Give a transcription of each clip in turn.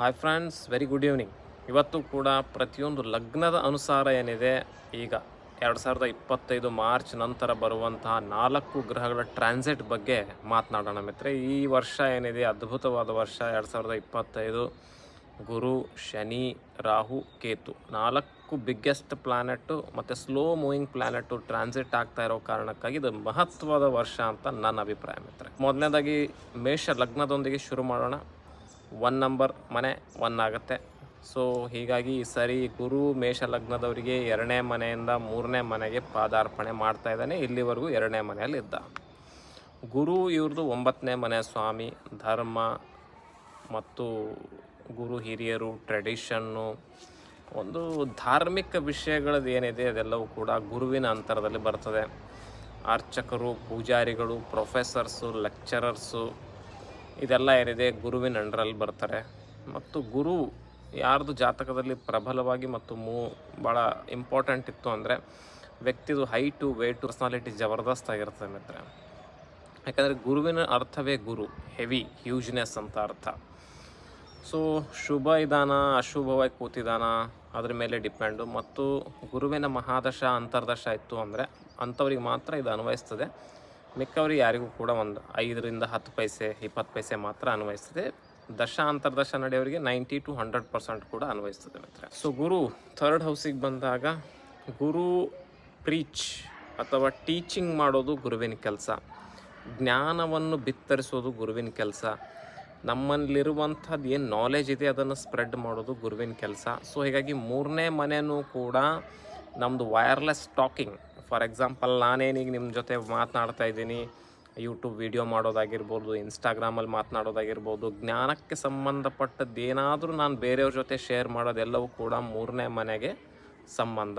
Hi friends very good evening ಇವತ್ತು ಕೂಡ ಪ್ರತಿಯೊಂದು ಲಗ್ನದ ಅನುಸಾರ ಏನಿದೆ, ಈಗ ಎರಡು ಸಾವಿರದ ಇಪ್ಪತ್ತೈದು ಮಾರ್ಚ್ ನಂತರ ಬರುವಂತಹ ನಾಲ್ಕು ಗ್ರಹಗಳ ಟ್ರಾನ್ಸಿಟ್ ಬಗ್ಗೆ ಮಾತನಾಡೋಣ ಮಿತ್ರೆ ಈ ವರ್ಷ ಏನಿದೆ, ಅದ್ಭುತವಾದ ವರ್ಷ. ಎರಡು ಸಾವಿರದ ಇಪ್ಪತ್ತೈದು ಗುರು, ಶನಿ, ರಾಹು, ಕೇತು. ನಾಲ್ಕು ಬಿಗ್ಗೆಸ್ಟ್ ಪ್ಲ್ಯಾನೆಟ್ಟು ಮತ್ತು ಸ್ಲೋ ಮೂವಿಂಗ್ ಪ್ಲಾನೆಟ್ಟು ಟ್ರಾನ್ಸಿಟ್ ಆಗ್ತಾ ಇರೋ ಕಾರಣಕ್ಕಾಗಿ ಇದು ಮಹತ್ವದ ವರ್ಷ ಅಂತ ನನ್ನ ಅಭಿಪ್ರಾಯ ಮಿತ್ರೆ ಮೊದಲನೇದಾಗಿ ಮೇಷ ಲಗ್ನದೊಂದಿಗೆ ಶುರು ಮಾಡೋಣ. ಒನ್ ನಂಬರ್ ಮನೆ, ಒನ್ ಆಗುತ್ತೆ. ಸೊ ಹೀಗಾಗಿ ಈ ಸರಿ ಗುರು ಮೇಷ ಲಗ್ನದವರಿಗೆ ಎರಡನೇ ಮನೆಯಿಂದ ಮೂರನೇ ಮನೆಗೆ ಪಾದಾರ್ಪಣೆ ಮಾಡ್ತಾ ಇದ್ದಾನೆ. ಇಲ್ಲಿವರೆಗೂ ಎರಡನೇ ಮನೆಯಲ್ಲಿದ್ದ ಗುರು ಇವ್ರದ್ದು ಒಂಬತ್ತನೇ ಮನೆ ಸ್ವಾಮಿ. ಧರ್ಮ ಮತ್ತು ಗುರು ಹಿರಿಯರು ಟ್ರೆಡಿಷನ್ನು ಒಂದು ಧಾರ್ಮಿಕ ವಿಷಯಗಳದ್ದು ಏನಿದೆ ಅದೆಲ್ಲವೂ ಕೂಡ ಗುರುವಿನ ಅಂತರದಲ್ಲಿ ಬರ್ತದೆ. ಅರ್ಚಕರು, ಪೂಜಾರಿಗಳು ಪ್ರೊಫೆಸರ್ಸು ಲೆಕ್ಚರರ್ಸು ಇದೆಲ್ಲ ಏನಿದೆ, ಗುರುವಿನ ಅಂಡ್ರಲ್ಲಿ ಬರ್ತಾರೆ. ಮತ್ತು ಗುರು ಯಾರ್ದು ಜಾತಕದಲ್ಲಿ ಪ್ರಬಲವಾಗಿ ಮತ್ತು ಮೂ ಭಾಳ ಇಂಪಾರ್ಟೆಂಟ್ ಇತ್ತು ಅಂದರೆ ವ್ಯಕ್ತಿದು ಹೈಟು ವೇಟು ಪರ್ಸ್ನಾಲಿಟಿ ಜಬರ್ದಸ್ತ್ ಆಗಿರ್ತದೆ ಮಿತ್ರ. ಯಾಕಂದರೆ ಗುರುವಿನ ಅರ್ಥವೇ ಗುರು ಹೆವಿ ಹ್ಯೂಜ್ನೆಸ್ ಅಂತ ಅರ್ಥ. ಸೊ ಶುಭ ಇದಾನ ಅಶುಭವಾಗಿ ಕೂತಿದಾನ, ಅದ್ರ ಮೇಲೆ ಡಿಪೆಂಡು ಮತ್ತು ಗುರುವಿನ ಮಹಾದಶ, ಅಂತರ್ದಶ ಇತ್ತು ಅಂದರೆ ಅಂಥವ್ರಿಗೆ ಮಾತ್ರ ಇದು ಅನ್ವಯಿಸ್ತದೆ. ಮಿಕ್ಕವ್ರಿಗೆ ಯಾರಿಗೂ ಕೂಡ ಒಂದು ಐದರಿಂದ ಹತ್ತು ಪೈಸೆ, ಇಪ್ಪತ್ತು ಪೈಸೆ ಮಾತ್ರ ಅನ್ವಯಿಸ್ತದೆ. ದಶ ಅಂತರ್ದಶ ನಡೆಯವರಿಗೆ ನೈಂಟಿ ಟು ಹಂಡ್ರೆಡ್ ಪರ್ಸೆಂಟ್ ಕೂಡ ಅನ್ವಯಿಸ್ತದೆ ಮಿತ್ರ ಸೊ ಗುರು ಥರ್ಡ್ ಹೌಸಿಗೆ ಬಂದಾಗ ಗುರು ಪ್ರೀಚ್ ಅಥವಾ ಟೀಚಿಂಗ್ ಮಾಡೋದು ಗುರುವಿನ ಕೆಲಸ. ಜ್ಞಾನವನ್ನು ಬಿತ್ತರಿಸೋದು ಗುರುವಿನ ಕೆಲಸ. ನಮ್ಮಲ್ಲಿರುವಂಥದ್ದು ಏನು ನಾಲೆಜ್ ಇದೆ ಅದನ್ನು ಸ್ಪ್ರೆಡ್ ಮಾಡೋದು ಗುರುವಿನ ಕೆಲಸ. ಸೊ ಹೀಗಾಗಿ ಮೂರನೇ ಮನೆಯೂ ಕೂಡ ನಮ್ಮದು ವೈರ್ಲೆಸ್ ಟಾಕಿಂಗ್ ಫಾರ್ ಎಕ್ಸಾಂಪಲ್ ನಾನೇನೀಗ ನಿಮ್ಮ ಜೊತೆ ಮಾತನಾಡ್ತಾ ಇದ್ದೀನಿ ಯೂಟ್ಯೂಬ್ ವಿಡಿಯೋ ಮಾಡೋದಾಗಿರ್ಬೋದು ಇನ್ಸ್ಟಾಗ್ರಾಮಲ್ಲಿ ಮಾತನಾಡೋದಾಗಿರ್ಬೋದು, ಜ್ಞಾನಕ್ಕೆ ಸಂಬಂಧಪಟ್ಟದ್ದು ಏನಾದರೂ ನಾನು ಬೇರೆಯವ್ರ ಜೊತೆ ಶೇರ್ ಮಾಡೋದೆಲ್ಲವೂ ಕೂಡ ಮೂರನೇ ಮನೆಗೆ ಸಂಬಂಧ.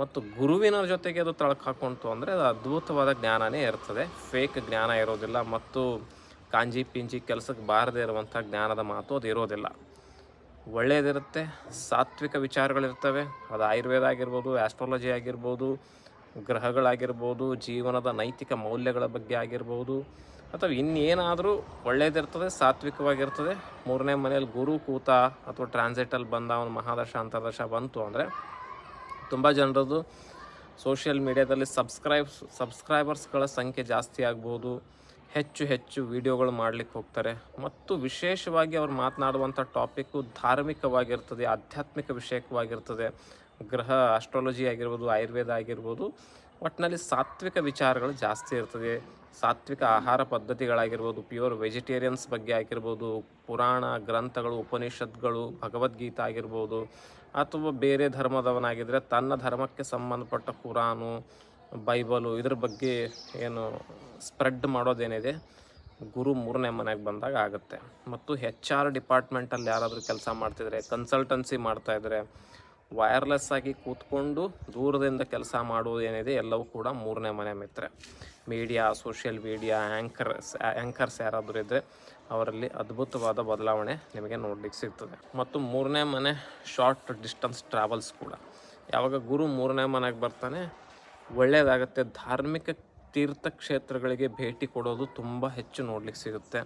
ಮತ್ತು ಗುರುವಿನ ಜೊತೆಗೆ ಅದು ಹಾಕೊಂತು ಅಂದರೆ ಅದು ಅದ್ಭುತವಾದ ಜ್ಞಾನನೇ ಇರ್ತದೆ. ಫೇಕ್ ಜ್ಞಾನ ಇರೋದಿಲ್ಲ ಮತ್ತು ಕಾಂಜಿ ಪಿಂಜಿ ಕೆಲಸಕ್ಕೆ ಬಾರದೇ ಇರುವಂಥ ಜ್ಞಾನದ ಮಾತು ಅದು ಇರೋದಿಲ್ಲ. ಒಳ್ಳೆಯದಿರುತ್ತೆ ಸಾತ್ವಿಕ ವಿಚಾರಗಳಿರ್ತವೆ. ಅದು ಆಯುರ್ವೇದ ಆಗಿರ್ಬೋದು ಆಸ್ಟ್ರಾಲಜಿ ಆಗಿರ್ಬೋದು ಗ್ರಹಗಳಾಗಿರ್ಬೋದು, ಜೀವನದ ನೈತಿಕ ಮೌಲ್ಯಗಳ ಬಗ್ಗೆ ಆಗಿರ್ಬೋದು, ಅಥವಾ ಇನ್ನೇನಾದರೂ ಒಳ್ಳೆಯದಿರ್ತದೆ ಸಾತ್ವಿಕವಾಗಿರ್ತದೆ. ಮೂರನೇ ಮನೆಯಲ್ಲಿ ಗುರು ಕೂತ ಅಥವಾ ಟ್ರಾನ್ಸಿಟಲ್ಲಿ ಬಂದ ಅವನು ಮಹಾದಶ, ಅಂತರ್ದಶ ಬಂತು ಅಂದರೆ ತುಂಬ ಜನರದ್ದು ಸೋಷಿಯಲ್ ಮೀಡ್ಯಾದಲ್ಲಿ ಸಬ್ಸ್ಕ್ರೈಬ್ಸ್ ಸಬ್ಸ್ಕ್ರೈಬರ್ಸ್ಗಳ ಸಂಖ್ಯೆ ಜಾಸ್ತಿ ಆಗ್ಬೋದು. ಹೆಚ್ಚು ಹೆಚ್ಚು ವಿಡಿಯೋಗಳು ಮಾಡಲಿಕ್ಕೆ ಹೋಗ್ತಾರೆ. ಮತ್ತು ವಿಶೇಷವಾಗಿ ಅವ್ರು ಮಾತನಾಡುವಂಥ ಟಾಪಿಕ್ಕು ಧಾರ್ಮಿಕವಾಗಿರ್ತದೆ, ಆಧ್ಯಾತ್ಮಿಕ ವಿಷಯಕವಾಗಿರ್ತದೆ. ಗ್ರಹ ಆಸ್ಟ್ರಾಲಜಿ ಆಗಿರ್ಬೋದು, ಆಯುರ್ವೇದ ಆಗಿರ್ಬೋದು ಒಟ್ಟಿನಲ್ಲಿ ಸಾತ್ವಿಕ ವಿಚಾರಗಳು ಜಾಸ್ತಿ ಇರ್ತದೆ. ಸಾತ್ವಿಕ ಆಹಾರ ಪದ್ಧತಿಗಳಾಗಿರ್ಬೋದು ಪ್ಯೂರ್ ವೆಜಿಟೇರಿಯನ್ಸ್ ಬಗ್ಗೆ ಆಗಿರ್ಬೋದು, ಪುರಾಣ ಗ್ರಂಥಗಳು, ಉಪನಿಷತ್ಗಳು, ಭಗವದ್ಗೀತೆ ಆಗಿರ್ಬೋದು, ಅಥವಾ ಬೇರೆ ಧರ್ಮದವನಾಗಿದ್ದರೆ ತನ್ನ ಧರ್ಮಕ್ಕೆ ಸಂಬಂಧಪಟ್ಟ ಕುರಾನು, ಬೈಬಲು ಇದ್ರ ಬಗ್ಗೆ ಏನು ಸ್ಪ್ರೆಡ್ ಮಾಡೋದೇನಿದೆ, ಗುರು ಮೂರನೇ ಮನೆಗೆ ಬಂದಾಗ ಆಗುತ್ತೆ. ಮತ್ತು ಹೆಚ್ ಆರ್ ಡಿಪಾರ್ಟ್ಮೆಂಟಲ್ಲಿ ಯಾರಾದರೂ ಕೆಲಸ ಮಾಡ್ತಿದ್ರೆ ಕನ್ಸಲ್ಟನ್ಸಿ ಮಾಡ್ತಾಯಿದ್ರೆ ವೈರ್ಲೆಸ್ ಆಗಿ ಕೂತ್ಕೊಂಡು ದೂರದಿಂದ ಕೆಲಸ ಮಾಡುವುದೇನಿದೆ ಎಲ್ಲವೂ ಕೂಡ ಮೂರನೇ ಮನೆ ಮಿತ್ರ. Media social media anchors anchors ಯಾರಾದರೂ ಇದ್ದರೆ ಅವರಲ್ಲಿ ಅದ್ಭುತವಾದ ಬದಲಾವಣೆ ನಿಮಗೆ ನೋಡಲಿಕ್ಕೆ ಸಿಗ್ತದೆ. ಮತ್ತು ಮೂರನೇ ಮನೆ ಶಾರ್ಟ್ ಡಿಸ್ಟನ್ಸ್ ಟ್ರಾವೆಲ್ಸ್ ಕೂಡ. ಯಾವಾಗ ಗುರು ಮೂರನೇ ಮನೆಗೆ ಬರ್ತಾನೆ, ಒಳ್ಳೆಯದಾಗುತ್ತೆ. ಧಾರ್ಮಿಕ ತೀರ್ಥಕ್ಷೇತ್ರಗಳಿಗೆ ಭೇಟಿ ಕೊಡೋದು ತುಂಬ ಹೆಚ್ಚು ನೋಡಲಿಕ್ಕೆ ಸಿಗುತ್ತೆ.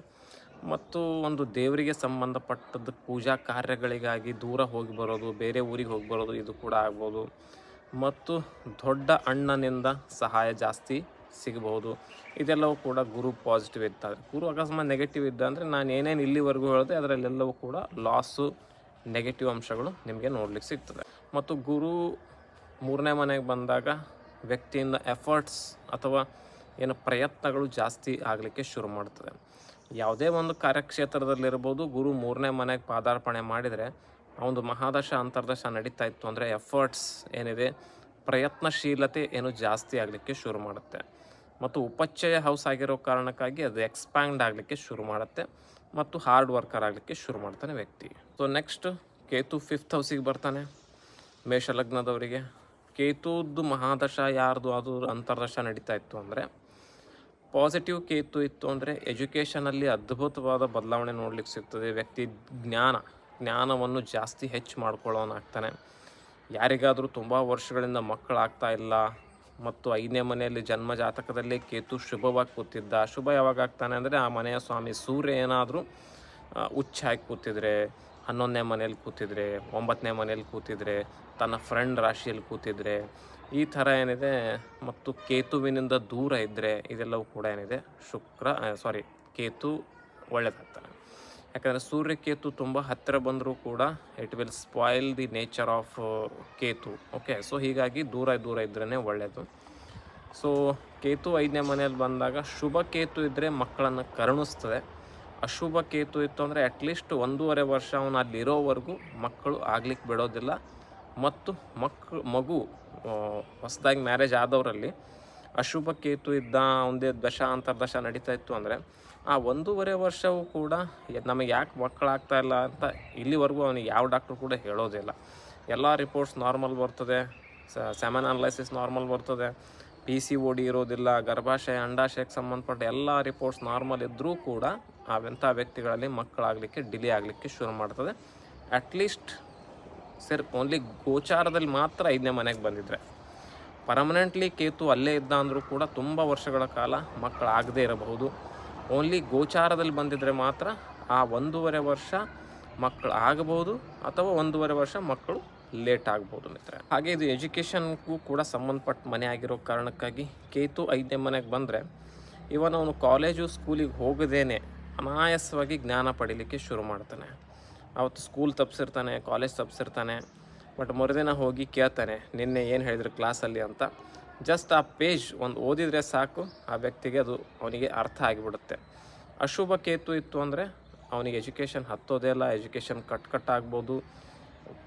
ಮತ್ತು ಒಂದು ದೇವರಿಗೆ ಸಂಬಂಧಪಟ್ಟದ್ದು ಪೂಜಾ ಕಾರ್ಯಗಳಿಗಾಗಿ ದೂರ ಹೋಗಿ ಬರೋದು, ಬೇರೆ ಊರಿಗೆ ಹೋಗಿ ಬರೋದು, ಇದು ಕೂಡ ಆಗ್ಬೋದು. ಮತ್ತು ದೊಡ್ಡ ಅಣ್ಣನಿಂದ ಸಹಾಯ ಜಾಸ್ತಿ ಸಿಗಬಹುದು. ಇದೆಲ್ಲವೂ ಕೂಡ ಗುರು ಪಾಸಿಟಿವ್ ಇತ್ತು ಗುರು ಅಕಸ್ಮಾತ್ ನೆಗೆಟಿವ್ ಇದ್ದ ಅಂದರೆ ನಾನು ಏನೇನು ಇಲ್ಲಿವರೆಗೂ ಹೇಳಿದೆ ಅದರಲ್ಲೆಲ್ಲವೂ ಕೂಡ ಲಾಸು ನೆಗೆಟಿವ್ ಅಂಶಗಳು ನಿಮಗೆ ನೋಡ್ಲಿಕ್ಕೆ ಸಿಗ್ತದೆ. ಮತ್ತು ಗುರು ಮೂರನೇ ಮನೆಗೆ ಬಂದಾಗ ವ್ಯಕ್ತಿಯಿಂದ ಎಫರ್ಟ್ಸ್ ಅಥವಾ ಏನು ಪ್ರಯತ್ನಗಳು ಜಾಸ್ತಿ ಆಗಲಿಕ್ಕೆ ಶುರು ಮಾಡ್ತದೆ. ಯಾವುದೇ ಒಂದು ಕಾರ್ಯಕ್ಷೇತ್ರದಲ್ಲಿರ್ಬೋದು ಗುರು ಮೂರನೇ ಮನೆಗೆ ಪಾದಾರ್ಪಣೆ ಮಾಡಿದರೆ ಒಂದು ಮಹಾದಶ, ಅಂತರ್ದಶ ನಡೀತಾ ಇತ್ತು ಅಂದರೆ ಎಫರ್ಟ್ಸ್ ಏನಿದೆ, ಪ್ರಯತ್ನಶೀಲತೆ ಏನು ಜಾಸ್ತಿ ಆಗಲಿಕ್ಕೆ ಶುರು ಮಾಡುತ್ತೆ. ಮತ್ತು ಉಪಚಯ ಹೌಸ್ ಆಗಿರೋ ಕಾರಣಕ್ಕಾಗಿ ಅದು ಎಕ್ಸ್ಪ್ಯಾಂಡ್ ಆಗಲಿಕ್ಕೆ ಶುರು ಮಾಡುತ್ತೆ ಮತ್ತು ಹಾರ್ಡ್ ವರ್ಕರ್ ಆಗಲಿಕ್ಕೆ ಶುರು ಮಾಡ್ತಾನೆ ವ್ಯಕ್ತಿ. ಸೊ ನೆಕ್ಸ್ಟ್ ಕೇತು ಫಿಫ್ತ್ ಹೌಸಿಗೆ ಬರ್ತಾನೆ, ಮೇಷಲಗ್ನದವರಿಗೆ. ಕೇತುದ್ದು ಮಹಾದಶ ಯಾರ್ದು? ಅದು ಅಂತರ್ದಶ ನಡೀತಾ ಇತ್ತು ಅಂದರೆ ಪಾಸಿಟಿವ್ ಕೇತು ಇತ್ತು ಅಂದರೆ ಎಜುಕೇಷನಲ್ಲಿ ಅದ್ಭುತವಾದ ಬದಲಾವಣೆ ನೋಡ್ಲಿಕ್ಕೆ ಸಿಗ್ತದೆ. ವ್ಯಕ್ತಿ ಜ್ಞಾನ, ಜ್ಞಾನವನ್ನು ಜಾಸ್ತಿ ಹೆಚ್ಚು ಮಾಡ್ಕೊಳ್ಳೋನಾಗ್ತಾನೆ. ಯಾರಿಗಾದರೂ ತುಂಬ ವರ್ಷಗಳಿಂದ ಮಕ್ಕಳಾಗ್ತಾ ಇಲ್ಲ. ಮತ್ತು ಐದನೇ ಮನೆಯಲ್ಲಿ ಜನ್ಮ ಜಾತಕದಲ್ಲಿ ಕೇತು ಶುಭವಾಗಿ ಕೂತಿದ್ದ. ಶುಭ ಯಾವಾಗ ಆಗ್ತಾನೆ ಅಂದರೆ ಆ ಮನೆಯ ಸ್ವಾಮಿ ಸೂರ್ಯ ಏನಾದರೂ ಉಚ್ಚಾಗಿ ಕೂತಿದ್ರೆ, ಹನ್ನೊಂದನೇ ಮನೇಲಿ ಕೂತಿದ್ರೆ, ಒಂಬತ್ತನೇ ಮನೇಲಿ ಕೂತಿದ್ರೆ, ತನ್ನ ಫ್ರೆಂಡ್ ರಾಶಿಯಲ್ಲಿ ಕೂತಿದ್ರೆ ಈ ಥರ ಏನಿದೆ, ಮತ್ತು ಕೇತುವಿನಿಂದ ದೂರ ಇದ್ದರೆ ಇದೆಲ್ಲವೂ ಕೂಡ ಏನಿದೆ, ಶುಕ್ರ ಸಾರಿ ಕೇತು ಒಳ್ಳೆಯದಾಗ್ತಾನೆ ಯಾಕಂದರೆ ಸೂರ್ಯಕೇತು ತುಂಬ ಹತ್ತಿರ ಬಂದರೂ ಕೂಡ it will spoil the nature of Ketu. Okay so ಹೀಗಾಗಿ ದೂರ ದೂರ ಇದ್ರೇ ಒಳ್ಳೆಯದು ಸೊ ಕೇತು ಐದನೇ ಮನೆಯಲ್ಲಿ ಬಂದಾಗ ಶುಭ ಕೇತು ಇದ್ದರೆ ಮಕ್ಕಳನ್ನು ಕರುಣಿಸ್ತದೆ. ಅಶುಭ ಕೇತು ಇತ್ತು ಅಂದರೆ ಅಟ್ಲೀಸ್ಟ್ ಒಂದೂವರೆ ವರ್ಷ ಅವನು ಅಲ್ಲಿರೋವರೆಗೂ ಮಕ್ಕಳು ಆಗ್ಲಿಕ್ಕೆ ಬಿಡೋದಿಲ್ಲ. ಮತ್ತು ಮಕ್ಕಳು ಮಗು ಹೊಸದಾಗಿ ಮ್ಯಾರೇಜ್ ಆದವರಲ್ಲಿ ಅಶುಭ ಕೇತು ಇದ್ದ ಒಂದೇ ದಶ, ಅಂತರ್ದಶ ನಡೀತಾ ಇತ್ತು ಅಂದರೆ ಆ ಒಂದೂವರೆ ವರ್ಷವೂ ಕೂಡ ನಮಗೆ ಯಾಕೆ ಮಕ್ಕಳಾಗ್ತಾ ಇಲ್ಲ ಅಂತ ಇಲ್ಲಿವರೆಗೂ ಅವನಿಗೆ ಯಾವ ಡಾಕ್ಟ್ರು ಕೂಡ ಹೇಳೋದಿಲ್ಲ ಎಲ್ಲ ರಿಪೋರ್ಟ್ಸ್ ನಾರ್ಮಲ್ ಬರ್ತದೆ ಸ್ಯಾಮನ್ ಅನಲೈಸಿಸ್ ನಾರ್ಮಲ್ ಬರ್ತದೆ ಪಿ ಸಿ ಓ ಡಿ ಇರೋದಿಲ್ಲ, ಗರ್ಭಾಶಯ, ಅಂಡಾಶಯಕ್ಕೆ ಸಂಬಂಧಪಟ್ಟ ಎಲ್ಲ ರಿಪೋರ್ಟ್ಸ್ ನಾರ್ಮಲ್ ಇದ್ದರೂ ಕೂಡ ಅವೆಂಥ ವ್ಯಕ್ತಿಗಳಲ್ಲಿ ಮಕ್ಕಳಾಗಲಿಕ್ಕೆ ಡಿಲೇ ಆಗಲಿಕ್ಕೆ ಶುರು ಮಾಡ್ತದೆ. ಅಟ್ಲೀಸ್ಟ್ ಸರ್ ಓನ್ಲಿ ಗೋಚಾರದಲ್ಲಿ ಮಾತ್ರ ಐದನೇ ಮನೆಗೆ ಬಂದಿದ್ರೆ. ಪರ್ಮನೆಂಟ್ಲಿ ಕೇತು ಅಲ್ಲೇ ಇದ್ದ ಅಂದರೂ ಕೂಡ ತುಂಬ ವರ್ಷಗಳ ಕಾಲ ಮಕ್ಕಳಾಗದೇ ಇರಬಹುದು. ಓನ್ಲಿ ಗೋಚಾರದಲ್ಲಿ ಬಂದಿದ್ದರೆ ಮಾತ್ರ ಆ ಒಂದೂವರೆ ವರ್ಷ ಮಕ್ಕಳು ಆಗಬಹುದು ಅಥವಾ ಒಂದೂವರೆ ವರ್ಷ ಮಕ್ಕಳು ಲೇಟ್ ಆಗ್ಬೋದು ಮಿತ್ರ ಹಾಗೆ ಇದು ಎಜುಕೇಷನ್ಗೂ ಕೂಡ ಸಂಬಂಧಪಟ್ಟ ಮನೆ ಆಗಿರೋ ಕಾರಣಕ್ಕಾಗಿ ಕೇತು ಐದನೇ ಮನೆಗೆ ಬಂದರೆ ಇವನ್ ಅವನು ಕಾಲೇಜು ಸ್ಕೂಲಿಗೆ ಹೋಗದೇನೆ ಅನಾಯಾಸವಾಗಿ ಜ್ಞಾನ ಪಡೀಲಿಕ್ಕೆ ಶುರು ಮಾಡ್ತಾನೆ. ಅವತ್ತು ಸ್ಕೂಲ್ ತಪ್ಪಿಸಿರ್ತಾನೆ ಕಾಲೇಜ್ ತಪ್ಪಿಸಿರ್ತಾನೆ ಬಟ್ ಮರುದಿನ ಹೋಗಿ ಕೇಳ್ತಾನೆ, ನಿನ್ನೆ ಏನು ಹೇಳಿದ್ರು ಕ್ಲಾಸಲ್ಲಿ ಅಂತ. ಜಸ್ಟ್ ಆ ಪೇಜ್ ಒಂದು ಓದಿದರೆ ಸಾಕು, ಆ ವ್ಯಕ್ತಿಗೆ ಅದು ಅವನಿಗೆ ಅರ್ಥ ಆಗಿಬಿಡುತ್ತೆ. ಅಶುಭ ಕೇತು ಇತ್ತು ಅಂದರೆ ಅವನಿಗೆ ಎಜುಕೇಷನ್ ಹತ್ತೋದೇ ಇಲ್ಲ ಎಜುಕೇಷನ್ ಕಟ್ ಕಟ್ ಆಗ್ಬೋದು.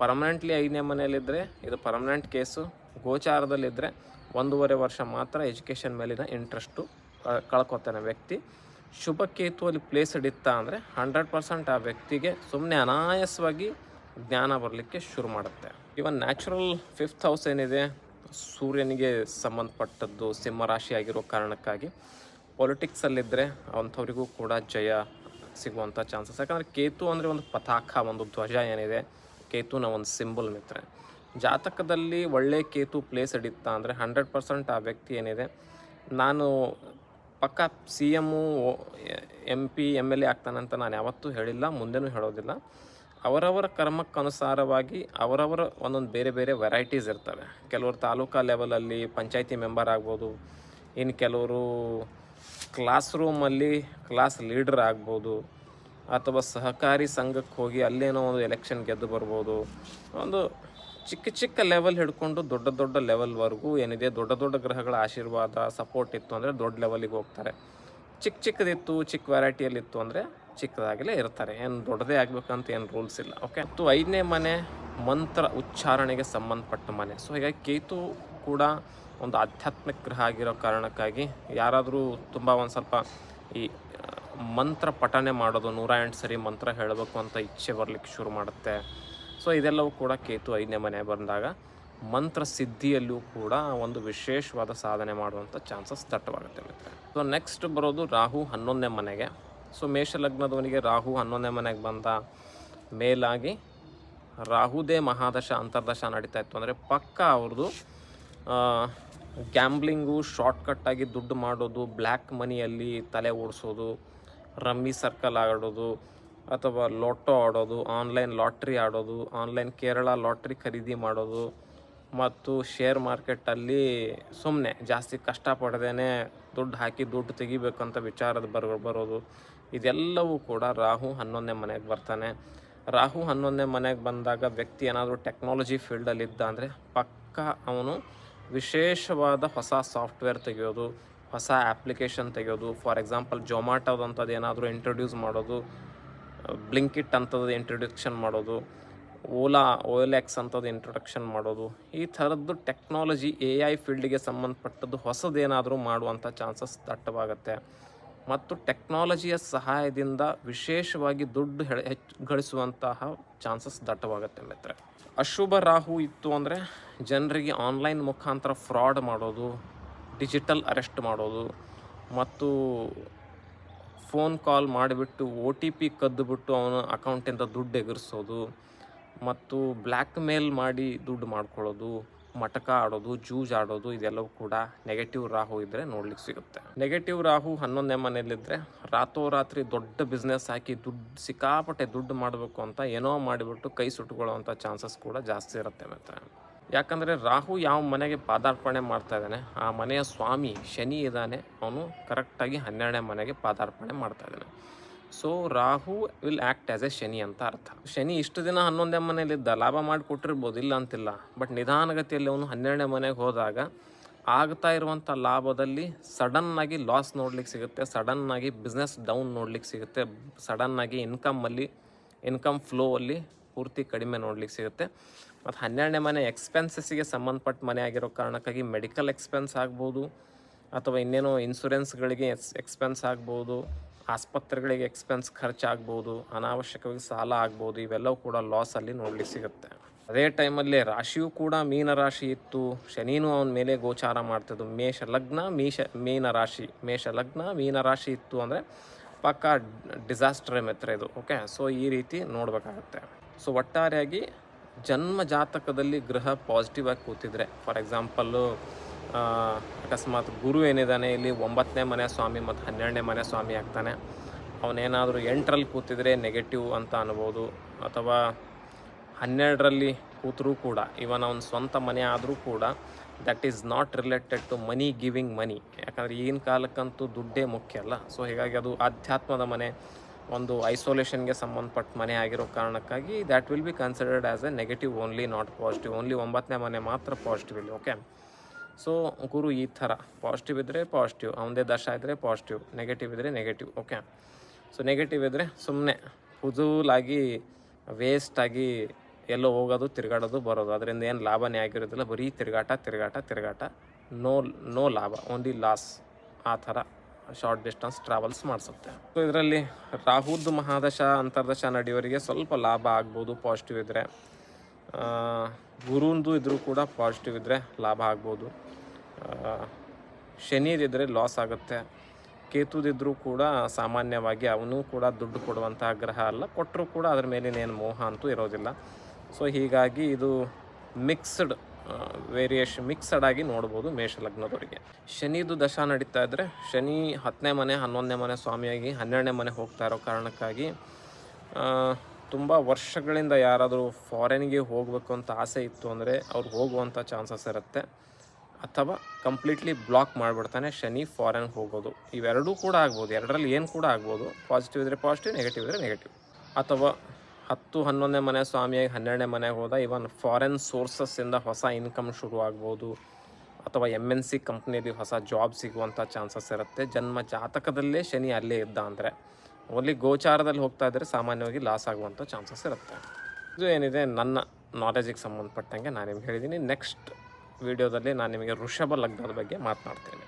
ಪರ್ಮನೆಂಟ್ಲಿ ಐದನೇ ಮನೆಯಲ್ಲಿದ್ದರೆ ಇದು ಪರ್ಮನೆಂಟ್ ಕೇಸು ಗೋಚಾರದಲ್ಲಿದ್ದರೆ ಒಂದೂವರೆ ವರ್ಷ ಮಾತ್ರ ಎಜುಕೇಷನ್ ಮೇಲಿನ ಇಂಟ್ರೆಸ್ಟು ಕಳ್ಕೊತಾನೆ ವ್ಯಕ್ತಿ. ಶುಭ ಕೇತುವಲ್ಲಿ ಪ್ಲೇಸ್ ಹಿಡಿತಾ ಅಂದರೆ ಹಂಡ್ರೆಡ್ ಪರ್ಸೆಂಟ್ ಆ ವ್ಯಕ್ತಿಗೆ ಸುಮ್ಮನೆ ಅನಾಯಾಸವಾಗಿ ಜ್ಞಾನ ಬರಲಿಕ್ಕೆ ಶುರು ಮಾಡುತ್ತೆ. ಇವನ್ ನ್ಯಾಚುರಲ್ ಫಿಫ್ತ್ ಹೌಸ್ ಏನಿದೆ, ಸೂರ್ಯನಿಗೆ ಸಂಬಂಧಪಟ್ಟದ್ದು ಸಿಂಹ ರಾಶಿ ಆಗಿರೋ ಕಾರಣಕ್ಕಾಗಿ ಪೊಲಿಟಿಕ್ಸಲ್ಲಿದ್ದರೆ ಅಂಥವರಿಗೂ ಕೂಡ ಜಯ ಸಿಗುವಂಥ ಚಾನ್ಸಸ್ ಯಾಕಂದರೆ ಕೇತು ಅಂದರೆ ಒಂದು ಪತಾಕ, ಒಂದು ಧ್ವಜ ಏನಿದೆ, ಕೇತುನ ಒಂದು ಸಿಂಬಲ್ ಮಿತ್ರ. ಜಾತಕದಲ್ಲಿ ಒಳ್ಳೆ ಕೇತು ಪ್ಲೇಸ್ ಹಿಡಿತಾ ಅಂದರೆ ಹಂಡ್ರೆಡ್ ಪರ್ಸೆಂಟ್ ಆ ವ್ಯಕ್ತಿ ಏನಿದೆ, ನಾನು ಪಕ್ಕ C M M P M L A ಆಗ್ತಾನಂತ ನಾನು ಯಾವತ್ತೂ ಹೇಳಿಲ್ಲ, ಮುಂದೆನೂ ಹೇಳೋದಿಲ್ಲ. ಅವರವರ ಕರ್ಮಕ್ಕನುಸಾರವಾಗಿ ಅವರವರ ಒಂದೊಂದು ಬೇರೆ ಬೇರೆ ವೆರೈಟೀಸ್ ಇರ್ತವೆ. ಕೆಲವರು ತಾಲೂಕಾ ಲೆವೆಲಲ್ಲಿ ಪಂಚಾಯಿತಿ ಮೆಂಬರ್ ಆಗ್ಬೋದು ಇನ್ನು ಕೆಲವರು ಕ್ಲಾಸ್ ರೂಮಲ್ಲಿ ಕ್ಲಾಸ್ ಲೀಡರ್ ಆಗ್ಬೋದು, ಅಥವಾ ಸಹಕಾರಿ ಸಂಘಕ್ಕೆ ಹೋಗಿ ಅಲ್ಲೇನೋ ಒಂದು ಎಲೆಕ್ಷನ್ ಗೆದ್ದು ಬರ್ಬೋದು, ಒಂದು ಚಿಕ್ಕ ಚಿಕ್ಕ ಲೆವೆಲ್ ಹಿಡ್ಕೊಂಡು ದೊಡ್ಡ ದೊಡ್ಡ ಲೆವೆಲ್ವರೆಗೂ ಏನಿದೆ, ದೊಡ್ಡ ದೊಡ್ಡ ಗ್ರಹಗಳ ಆಶೀರ್ವಾದ ಸಪೋರ್ಟ್ ಇತ್ತು ಅಂದರೆ ದೊಡ್ಡ ಲೆವೆಲಿಗೆ ಹೋಗ್ತಾರೆ. ಚಿಕ್ಕ ಚಿಕ್ಕದಿತ್ತು, ಚಿಕ್ಕ ವೆರೈಟಿಯಲ್ಲಿತ್ತು ಅಂದರೆ ಚಿಕ್ಕದಾಗಲೇ ಇರ್ತಾರೆ. ಏನು ದೊಡ್ಡದೇ ಆಗಬೇಕಂತ ಏನು ರೂಲ್ಸ್ ಇಲ್ಲ ಓಕೆ ಮತ್ತು ಐದನೇ ಮನೆ ಮಂತ್ರ ಉಚ್ಚಾರಣೆಗೆ ಸಂಬಂಧಪಟ್ಟ ಮನೆ. ಸೊ ಹೀಗಾಗಿ ಕೇತು ಕೂಡ ಒಂದು ಆಧ್ಯಾತ್ಮಿಕ ಗ್ರಹ ಆಗಿರೋ ಕಾರಣಕ್ಕಾಗಿ ಯಾರಾದರೂ ತುಂಬ ಒಂದು ಸ್ವಲ್ಪ ಈ ಮಂತ್ರ ಪಠನೆ ಮಾಡೋದು ನೂರ ಎಂಟು ಸರಿ ಮಂತ್ರ ಹೇಳಬೇಕು ಅಂತ ಇಚ್ಛೆ ಬರಲಿಕ್ಕೆ ಶುರು ಮಾಡುತ್ತೆ. ಸೊ ಇದೆಲ್ಲವೂ ಕೂಡ ಕೇತು ಐದನೇ ಮನೆ ಬಂದಾಗ ಮಂತ್ರ ಸಿದ್ಧಿಯಲ್ಲೂ ಕೂಡ ಒಂದು ವಿಶೇಷವಾದ ಸಾಧನೆ ಮಾಡುವಂಥ ಚಾನ್ಸಸ್ ದಟ್ಟವಾಗುತ್ತೆ ಮಿತ್ರ ಸೊ ನೆಕ್ಸ್ಟ್ ಬರೋದು ರಾಹು ಹನ್ನೊಂದನೇ ಮನೆಗೆ. ಸೊ ಮೇಷ ಲಗ್ನದವನಿಗೆ ರಾಹು ಹನ್ನೊಂದನೇ ಮನೆಗೆ ಬಂದ ಮೇಲಾಗಿ ರಾಹುದೇ ಮಹಾದಶ, ಅಂತರ್ದಶ ನಡೀತಾ ಇತ್ತು. ಅಂದರೆ ಪಕ್ಕ ಅವ್ರದ್ದು ಗ್ಯಾಂಬ್ಲಿಂಗು ಶಾರ್ಟ್ಕಟ್ಟಾಗಿ ದುಡ್ಡು ಮಾಡೋದು ಬ್ಲ್ಯಾಕ್ ಮನಿಯಲ್ಲಿ ತಲೆ ಓಡಿಸೋದು ರಮ್ಮಿ ಸರ್ಕಲ್ ಆಡೋದು ಅಥವಾ ಲೋಟೋ ಆಡೋದು ಆನ್ಲೈನ್ ಲಾಟ್ರಿ ಆಡೋದು ಆನ್ಲೈನ್ ಕೇರಳ ಲಾಟ್ರಿ ಖರೀದಿ ಮಾಡೋದು, ಮತ್ತು ಶೇರ್ ಮಾರ್ಕೆಟಲ್ಲಿ ಸುಮ್ಮನೆ ಜಾಸ್ತಿ ಕಷ್ಟಪಡದೇ ದುಡ್ಡು ಹಾಕಿ ದುಡ್ಡು ತೆಗಿಬೇಕಂತ ವಿಚಾರದ ಬರ, ಬರೋದು. ಇದೆಲ್ಲವೂ ಕೂಡ ರಾಹು ಹನ್ನೊಂದನೇ ಮನೆಗೆ ಬರ್ತಾನೆ. ರಾಹು ಹನ್ನೊಂದನೇ ಮನೆಗೆ ಬಂದಾಗ ವ್ಯಕ್ತಿ ಏನಾದರೂ ಟೆಕ್ನಾಲಜಿ ಫೀಲ್ಡಲ್ಲಿ ಇದ್ದ ಅಂದರೆ ಪಕ್ಕ ಅವನು ವಿಶೇಷವಾದ ಹೊಸ ಸಾಫ್ಟ್ವೇರ್ ತೆಗೆಯೋದು, ಹೊಸ ಆ್ಯಪ್ಲಿಕೇಶನ್ ತೆಗೆಯೋದು. ಫಾರ್ ಎಕ್ಸಾಂಪಲ್ ಜೊಮ್ಯಾಟೋದಂಥದ್ದು ಏನಾದರೂ ಇಂಟ್ರೊಡ್ಯೂಸ್ ಮಾಡೋದು ಬ್ಲಿಂಕಿಟ್ ಅಂಥದ್ದು ಇಂಟ್ರೊಡಕ್ಷನ್ ಮಾಡೋದು ಓಲಾ ಓಎಲ್ಎಕ್ಸ್ ಅಂಥದ್ದು ಇಂಟ್ರೊಡಕ್ಷನ್ ಮಾಡೋದು, ಈ ಥರದ್ದು ಟೆಕ್ನಾಲಜಿ ಎ ಐ ಫೀಲ್ಡಿಗೆ ಸಂಬಂಧಪಟ್ಟದ್ದು ಹೊಸದೇನಾದರೂ ಮಾಡುವಂಥ ಚಾನ್ಸಸ್ ದಟ್ಟವಾಗುತ್ತೆ. ಮತ್ತು ಟೆಕ್ನಾಲಜಿಯ ಸಹಾಯದಿಂದ ವಿಶೇಷವಾಗಿ ದುಡ್ಡು ಹೆಚ್ಚು ಗಳಿಸುವಂತಹ ಚಾನ್ಸಸ್ ದಟ್ಟವಾಗುತ್ತೆ ಮಿತ್ರ ಅಶುಭ ರಾಹು ಇತ್ತು ಅಂದರೆ ಜನರಿಗೆ ಆನ್ಲೈನ್ ಮುಖಾಂತರ ಫ್ರಾಡ್ ಮಾಡೋದು ಡಿಜಿಟಲ್ ಅರೆಸ್ಟ್ ಮಾಡೋದು, ಮತ್ತು ಫೋನ್ ಕಾಲ್ ಮಾಡಿಬಿಟ್ಟು ಒ ಟಿ ಪಿ ಕದ್ದುಬಿಟ್ಟು ಅವನ ಅಕೌಂಟಿಂದ ದುಡ್ಡು ಎಗರಿಸೋದು, ಮತ್ತು ಬ್ಲ್ಯಾಕ್ ಮೇಲ್ ಮಾಡಿ ದುಡ್ಡು ಮಾಡ್ಕೊಳ್ಳೋದು, ಮಟಕ ಆಡೋದು, ಜೂಜ್ ಆಡೋದು, ಇದೆಲ್ಲವೂ ಕೂಡ ನೆಗೆಟಿವ್ ರಾಹು ಇದ್ದರೆ ನೋಡ್ಲಿಕ್ಕೆ ಸಿಗುತ್ತೆ. ನೆಗೆಟಿವ್ ರಾಹು ಹನ್ನೊಂದನೇ ಮನೆಯಲ್ಲಿದ್ದರೆ ರಾತ್ರೋರಾತ್ರಿ ದೊಡ್ಡ ಬಿಸ್ನೆಸ್ ಹಾಕಿ ದುಡ್ಡು, ಸಿಕ್ಕಾಪಟ್ಟೆ ದುಡ್ಡು ಮಾಡಬೇಕು ಅಂತ ಏನೋ ಮಾಡಿಬಿಟ್ಟು ಕೈ ಸುಟ್ಕೊಳ್ಳೋವಂಥ ಚಾನ್ಸಸ್ ಕೂಡ ಜಾಸ್ತಿ ಇರುತ್ತೆ ಮತ್ತು ಯಾಕಂದರೆ ರಾಹು ಯಾವ ಮನೆಗೆ ಪಾದಾರ್ಪಣೆ ಮಾಡ್ತಾ ಇದ್ದಾನೆ, ಆ ಮನೆಯ ಸ್ವಾಮಿ ಶನಿ ಇದ್ದಾನೆ, ಅವನು ಕರೆಕ್ಟಾಗಿ ಹನ್ನೆರಡನೇ ಮನೆಗೆ ಪಾದಾರ್ಪಣೆ ಮಾಡ್ತಾ ಇದ್ದಾನೆ. So Rahu will act as a Shani ಅಂತ ಅರ್ಥ. ಶನಿ ಇಷ್ಟು ದಿನ ಹನ್ನೊಂದನೇ ಮನೇಲಿದ್ದ ಲಾಭ ಮಾಡಿ ಕೊಟ್ಟಿರ್ಬೋದು, ಇಲ್ಲ ಅಂತಿಲ್ಲ. ಬಟ್ ನಿಧಾನಗತಿಯಲ್ಲಿ ಅವನು ಹನ್ನೆರಡನೇ ಮನೆಗೆ ಹೋದಾಗ ಆಗ್ತಾ ಇರುವಂಥ ಲಾಭದಲ್ಲಿ ಸಡನ್ನಾಗಿ ಲಾಸ್ ನೋಡ್ಲಿಕ್ಕೆ ಸಿಗುತ್ತೆ ಸಡನ್ನಾಗಿ ಬಿಸ್ನೆಸ್ ಡೌನ್ ನೋಡ್ಲಿಕ್ಕೆ ಸಿಗುತ್ತೆ ಸಡನ್ನಾಗಿ ಇನ್ಕಮಲ್ಲಿ ಇನ್ಕಮ್ ಫ್ಲೋ ಅಲ್ಲಿ ಪೂರ್ತಿ ಕಡಿಮೆ ನೋಡ್ಲಿಕ್ಕೆ ಸಿಗುತ್ತೆ. ಮತ್ತು ಹನ್ನೆರಡನೇ ಮನೆ ಎಕ್ಸ್ಪೆನ್ಸಸ್ಸಿಗೆ ಸಂಬಂಧಪಟ್ಟ ಮನೆ ಆಗಿರೋ ಕಾರಣಕ್ಕಾಗಿ ಮೆಡಿಕಲ್ ಎಕ್ಸ್ಪೆನ್ಸ್ ಆಗ್ಬೋದು, ಅಥವಾ ಇನ್ನೇನೋ ಇನ್ಸೂರೆನ್ಸ್ಗಳಿಗೆ ಎಕ್ಸ್ ಎಕ್ಸ್ಪೆನ್ಸ್ ಆಗ್ಬೋದು, ಆಸ್ಪತ್ರೆಗಳಿಗೆ ಎಕ್ಸ್ಪೆನ್ಸ್ ಖರ್ಚಾಗ್ಬೋದು, ಅನಾವಶ್ಯಕವಾಗಿ ಸಾಲ ಆಗ್ಬೋದು, ಇವೆಲ್ಲವೂ ಕೂಡ ಲಾಸಲ್ಲಿ ನೋಡ್ಲಿಕ್ಕೆ ಸಿಗುತ್ತೆ. ಅದೇ ಟೈಮಲ್ಲಿ ರಾಶಿಯೂ ಕೂಡ ಮೀನ ರಾಶಿ ಇತ್ತು. ಶನಿನೂ ಅವನ ಮೇಲೆ ಗೋಚಾರ ಮಾಡ್ತಿದ್ದು ಮೇಷ ಲಗ್ನ ಮೀಶ ಮೀನ ರಾಶಿ, ಮೇಷ ಲಗ್ನ, ಮೀನ ರಾಶಿ ಇತ್ತು ಅಂದರೆ ಪಕ್ಕ ಡಿಸಾಸ್ಟ್ರ್ ಮೆತ್ರ ಇದು ಓಕೆ ಸೊ ಈ ರೀತಿ ನೋಡಬೇಕಾಗತ್ತೆ. ಸೊ ಒಟ್ಟಾರೆಯಾಗಿ ಜನ್ಮ ಜಾತಕದಲ್ಲಿ ಗ್ರಹ ಪಾಸಿಟಿವ್ ಆಗಿ ಕೂತಿದ್ರೆ. ಫಾರ್ ಎಕ್ಸಾಂಪಲ್ಲು ಅಕಸ್ಮಾತ್ ಗುರು ಏನಿದ್ದಾನೆ ಇಲ್ಲಿ ಒಂಬತ್ತನೇ ಮನೆ ಸ್ವಾಮಿ ಮತ್ತು ಹನ್ನೆರಡನೇ ಮನೆ ಸ್ವಾಮಿ ಆಗ್ತಾನೆ. ಅವನೇನಾದರೂ ಎಂಟರಲ್ಲಿ ಕೂತಿದ್ರೆ ನೆಗೆಟಿವ್ ಅಂತ ಅನ್ಬೋದು. ಅಥವಾ ಹನ್ನೆರಡರಲ್ಲಿ ಕೂತರೂ ಕೂಡ, ಇವನ್ ಅವನ ಸ್ವಂತ ಮನೆ ಆದರೂ ಕೂಡ that is not related to money giving money ಯಾಕಂದರೆ ಈಗಿನ ಕಾಲಕ್ಕಂತೂ ದುಡ್ಡೇ ಮುಖ್ಯ ಅಲ್ಲ. ಸೊ ಹೀಗಾಗಿ ಅದು ಆಧ್ಯಾತ್ಮದ ಮನೆ. ಒಂದು ಐಸೋಲೇಷನ್ಗೆ ಸಂಬಂಧಪಟ್ಟ ಮನೆ ಆಗಿರೋ ಕಾರಣಕ್ಕಾಗಿ that will be considered as a negative only not positive only ಒಂಬತ್ತನೇ ಮನೆ ಮಾತ್ರ ಪಾಸಿಟಿವ್ ಇಲ್ಲಿ ಓಕೆ ಸೊ ಗುರು ಈ ಥರ ಪಾಸಿಟಿವ್ ಇದ್ದರೆ ಪಾಸಿಟಿವ್ ಅವನದೇ ದಶ ಇದ್ದರೆ ಪಾಸಿಟಿವ್ ನೆಗೆಟಿವ್ ಇದ್ದರೆ ನೆಗೆಟಿವ್ ಓಕೆ ಸೊ ನೆಗೆಟಿವ್ ಇದ್ದರೆ ಸುಮ್ಮನೆ ಫುಜೂಲಾಗಿ ವೇಸ್ಟಾಗಿ ಎಲ್ಲೋ ಹೋಗೋದು, ತಿರುಗಾಡೋದು, ಬರೋದು. ಅದರಿಂದ ಏನು ಲಾಭನೇ ಆಗಿರೋದಿಲ್ಲ, ಬರೀ ತಿರುಗಾಟ ತಿರುಗಾಟ ತಿರುಗಾಟ ನೋ ನೋ ಲಾಭ ಓನ್ಲಿ ಲಾಸ್ ಆ ಥರ. ಶಾರ್ಟ್ ಡಿಸ್ಟೆನ್ಸ್ ಟ್ರಾವೆಲ್ಸ್ ಮಾಡಿಸುತ್ತೆ. ಸೊ ಇದರಲ್ಲಿ ರಾಹುದ್ ಮಹಾದಶ, ಅಂತರ್ದಶ ನಡೆಯೋರಿಗೆ ಸ್ವಲ್ಪ ಲಾಭ ಆಗ್ಬೋದು ಪಾಸಿಟಿವ್ ಇದ್ದರೆ ಗುರುಂದು ಇದ್ರೂ ಕೂಡ ಪಾಸಿಟಿವ್ ಇದ್ದರೆ ಲಾಭ ಆಗ್ಬೋದು. ಶನಿದಿದ್ದರೆ ಲಾಸ್ ಆಗುತ್ತೆ. ಕೇತುದಿದ್ದರೂ ಕೂಡ ಸಾಮಾನ್ಯವಾಗಿ ಅವನು ಕೂಡ ದುಡ್ಡು ಕೊಡುವಂತಹ ಗ್ರಹ ಅಲ್ಲ. ಕೊಟ್ಟರೂ ಕೂಡ ಅದ್ರ ಮೇಲಿನೇನು ಮೋಹ ಅಂತೂ ಇರೋದಿಲ್ಲ. ಸೊ ಹೀಗಾಗಿ ಇದು ಮಿಕ್ಸ್ಡ್ ವೇರಿಯೇಷನ್ ಮಿಕ್ಸಡ್ ಆಗಿ ನೋಡ್ಬೋದು ಮೇಷಲಗ್ನದವರಿಗೆ ಶನಿದು ದಶಾ ನಡೀತಾ ಇದ್ದರೆ ಶನಿ ಹತ್ತನೇ ಮನೆ, ಹನ್ನೊಂದನೇ ಮನೆ ಸ್ವಾಮಿಯಾಗಿ ಹನ್ನೆರಡನೇ ಮನೆ ಹೋಗ್ತಾ ಇರೋ ಕಾರಣಕ್ಕಾಗಿ ತುಂಬ ವರ್ಷಗಳಿಂದ ಯಾರಾದರೂ ಫಾರಿನ್ಗೆ ಹೋಗಬೇಕು ಅಂತ ಆಸೆ ಇತ್ತು ಅಂದರೆ ಅವ್ರು ಹೋಗುವಂಥ ಚಾನ್ಸಸ್ ಇರುತ್ತೆ. ಅಥವಾ ಕಂಪ್ಲೀಟ್ಲಿ ಬ್ಲಾಕ್ ಮಾಡಿಬಿಡ್ತಾನೆ ಶನಿ ಫಾರಿನ್ಗೆ ಹೋಗೋದು. ಇವೆರಡೂ ಕೂಡ ಆಗ್ಬೋದು. ಎರಡರಲ್ಲಿ ಏನು ಕೂಡ ಆಗ್ಬೋದು. ಪಾಸಿಟಿವ್ ಇದ್ದರೆ ಪಾಸಿಟಿವ್ ನೆಗೆಟಿವ್ ಇದ್ದರೆ ನೆಗೆಟಿವ್ ಅಥವಾ ಹತ್ತು ಹನ್ನೊಂದನೇ ಮನೆ ಸ್ವಾಮಿಯಾಗಿ, ಹನ್ನೆರಡನೇ ಮನೆಗೆ ಹೋದ ಇವನ್ ಫಾರಿನ್ ಸೋರ್ಸಸ್ಸಿಂದ ಹೊಸ ಇನ್ಕಮ್ ಶುರು ಆಗ್ಬೋದು. ಅಥವಾ ಎಂ ಎನ್ ಸಿ ಕಂಪ್ನಿಯಲ್ಲಿ ಹೊಸ ಜಾಬ್ ಸಿಗುವಂಥ ಚಾನ್ಸಸ್ ಇರುತ್ತೆ. ಜನ್ಮ ಜಾತಕದಲ್ಲೇ ಶನಿ ಅಲ್ಲೇ ಇದ್ದ ಅಂದರೆ, ಓನ್ಲಿ ಗೋಚಾರದಲ್ಲಿ ಹೋಗ್ತಾ ಇದ್ದರೆ ಸಾಮಾನ್ಯವಾಗಿ ಲಾಸ್ ಆಗುವಂಥ ಚಾನ್ಸಸ್ ಇರುತ್ತೆ. ಇದು ಏನಿದೆ? ನನ್ನ ನಾಲೆಜಿಗೆ ಸಂಬಂಧಪಟ್ಟಂಗೆ ನಾನು ನಿಮ್ಗೆ ಹೇಳಿದ್ದೀನಿ ನೆಕ್ಸ್ಟ್ ವಿಡಿಯೋದಲ್ಲಿ ನಾನು ನಿಮಗೆ ಋಷಭ ಲಗ್ನದ ಬಗ್ಗೆ ಮಾತನಾಡ್ತೀನಿ.